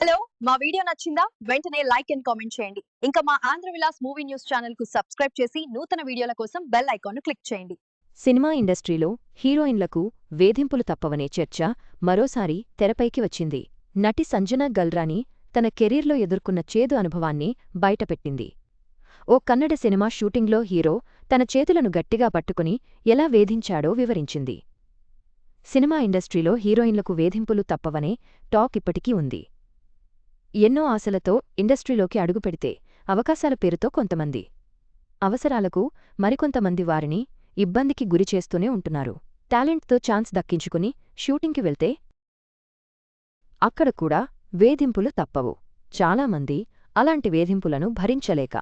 Hello మా video నచ్చిందా? వెంటనే లైక్ అండ్ కామెంట్ చేయండి. ఇంకా మా ఆంధ్ర విలాస్ మూవీ న్యూస్ ఛానల్కు సబ్స్క్రైబ్ చేసి నూతన వీడియోల కోసం బెల్ ఐకాన్ క్లిక్ చేయండి. సినిమా ఇండస్ట్రీలో హీరోయిన్లకు వేధింపులు తప్పవనే చర్చ మరోసారి తెరపైకి వచ్చింది. నటి సంజనా గల్రాని తన కెరీర్లో ఎదుర్కొన్న చేదు అనుభవాన్ని బయటపెట్టింది. ఓ కన్నడ సినిమా షూటింగ్లో హీరో తన చేతులను గట్టిగా పట్టుకుని ఎలా వేధించాడో వివరించింది. సినిమా ఇండస్ట్రీలో హీరోయిన్లకు వేధింపులు తప్పవనే టాక్ ఇప్పటికీ ఉంది. ఎన్నో ఆశలతో ఇండస్ట్రీలోకి అడుగుపెడితే అవకాశాల పేరుతో కొంతమంది. అవసరాలకు మరికొంతమంది వారిని ఇబ్బందికి గురిచేస్తూనే ఉంటున్నారు. టాలెంట్తో ఛాన్స్ దక్కించుకుని షూటింగ్కి వెళ్తే అక్కడ కూడా వేధింపులు తప్పవు. చాలామంది అలాంటి వేధింపులను భరించలేక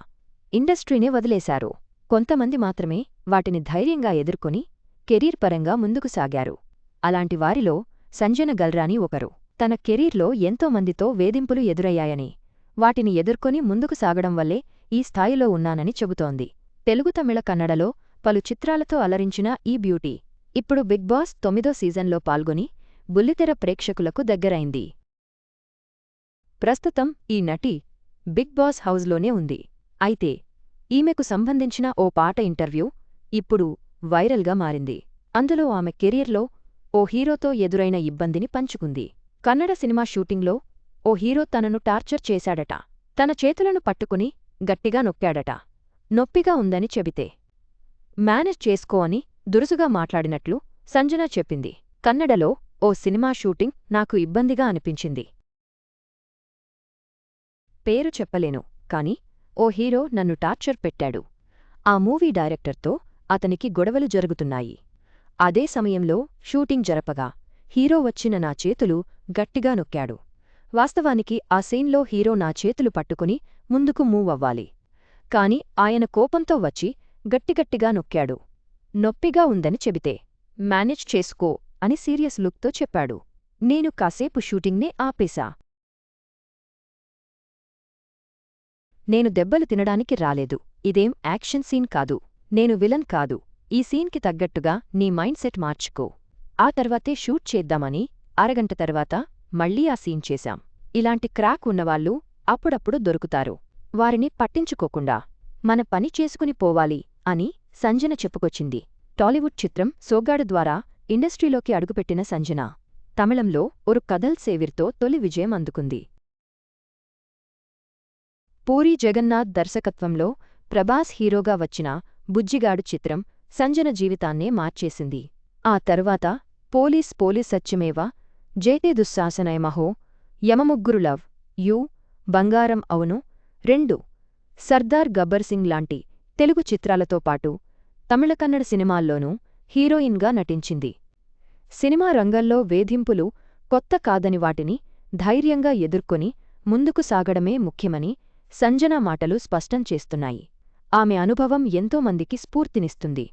ఇండస్ట్రీనే వదిలేశారు. కొంతమంది మాత్రమే వాటిని ధైర్యంగా ఎదుర్కొని కెరీర్ పరంగా ముందుకు సాగారు. అలాంటి వారిలో సంజన గల్రాని ఒకరు. తన కెరీర్లో ఎంతో మందితో వేధింపులు ఎదురయ్యాయని వాటిని ఎదుర్కొని ముందుకు సాగడం వల్లే ఈ స్థాయిలో ఉన్నానని చెబుతోంది. తెలుగు తమిళ కన్నడలో పలు చిత్రాలతో అలరించిన ఈ బ్యూటీ ఇప్పుడు బిగ్ బాస్ తొమ్మిదో సీజన్లో పాల్గొని బుల్లితెర ప్రేక్షకులకు దగ్గరైంది. ప్రస్తుతం ఈ నటి బిగ్ బాస్ హౌస్లోనే ఉంది. అయితే ఈమెకు సంబంధించిన ఓ పాట ఇంటర్వ్యూ ఇప్పుడు వైరల్గా మారింది. అందులో ఆమె కెరీర్లో ఓ హీరోతో ఎదురైన ఇబ్బందిని పంచుకుంది. కన్నడ సినిమా షూటింగ్లో ఓ హీరో తనను టార్చర్ చేశాడట. తన చేతులను పట్టుకుని గట్టిగా నొక్కాడట. నొప్పిగా ఉందని చెబితే మేనేజ్ చేసుకో అని దురుసుగా మాట్లాడినట్లు సంజన చెప్పింది. కన్నడలో ఓ సినిమా షూటింగ్ నాకు ఇబ్బందిగా అనిపించింది. పేరు చెప్పలేను కాని ఓ హీరో నన్ను టార్చర్ పెట్టాడు. ఆ మూవీ డైరెక్టర్తో అతనికి గొడవలు జరుగుతున్నాయి. అదే సమయంలో షూటింగ్ జరపగా హీరో వచ్చిన నా చేతులు గట్టిగా నొక్కాడు. వాస్తవానికి ఆ సీన్లో హీరో నా చేతులు పట్టుకుని ముందుకు మూవ్ అవ్వాలి. కాని ఆయన కోపంతో వచ్చి గట్టిగట్టిగా నొక్కాడు. నొప్పిగా ఉందని చెబితే మేనేజ్ చేసుకో అని సీరియస్ లుక్తో చెప్పాడు. నేను కాసేపు షూటింగ్నే ఆపేశా. నేను దెబ్బలు తినడానికి రాలేదు. ఇదేం యాక్షన్ సీన్ కాదు. నేను విలన్ కాదు. ఈ సీన్కి తగ్గట్టుగా నీ మైండ్ సెట్ మార్చుకో. ఆ తర్వాతే షూట్ చేద్దామని అరగంట తర్వాత మళ్ళీ ఆ సీన్ చేశాం. ఇలాంటి క్రాక్ ఉన్నవాళ్ళు అప్పుడప్పుడు దొరుకుతారు. వారిని పట్టించుకోకుండా మన పని చేసుకుని పోవాలి అని సంజన చెప్పుకొచ్చింది. టాలీవుడ్ చిత్రం సోగ్గాడు ద్వారా ఇండస్ట్రీలోకి అడుగుపెట్టిన సంజన. తమిళంలో ఒక కదల్ సేవిర్తో తొలి విజయం అందుకుంది. పూరి జగన్నాథ్ దర్శకత్వంలో ప్రభాస్ హీరోగా వచ్చిన బుజ్జిగాడు చిత్రం సంజన జీవితాన్నే మార్చేసింది. ఆ తరువాత పోలీస్ పోలీస్ సత్యమేవా జైతే దుశ్శాసనయమహో యమముగ్గురు లవ్ యు బంగారం అవును రెండు సర్దార్ గబ్బర్ సింగ్ లాంటి తెలుగు చిత్రాలతో పాటు తమిళ కన్నడ సినిమాల్లోనూ హీరోయిన్గా నటించింది. సినిమా రంగంలో వేధింపులు కొత్త కాదని వాటిని ధైర్యంగా ఎదుర్కొని ముందుకు సాగడమే ముఖ్యమని సంజన మాటలు స్పష్టం చేస్తున్నాయి. ఆమె అనుభవం ఎంతోమందికి స్ఫూర్తినిస్తుంది.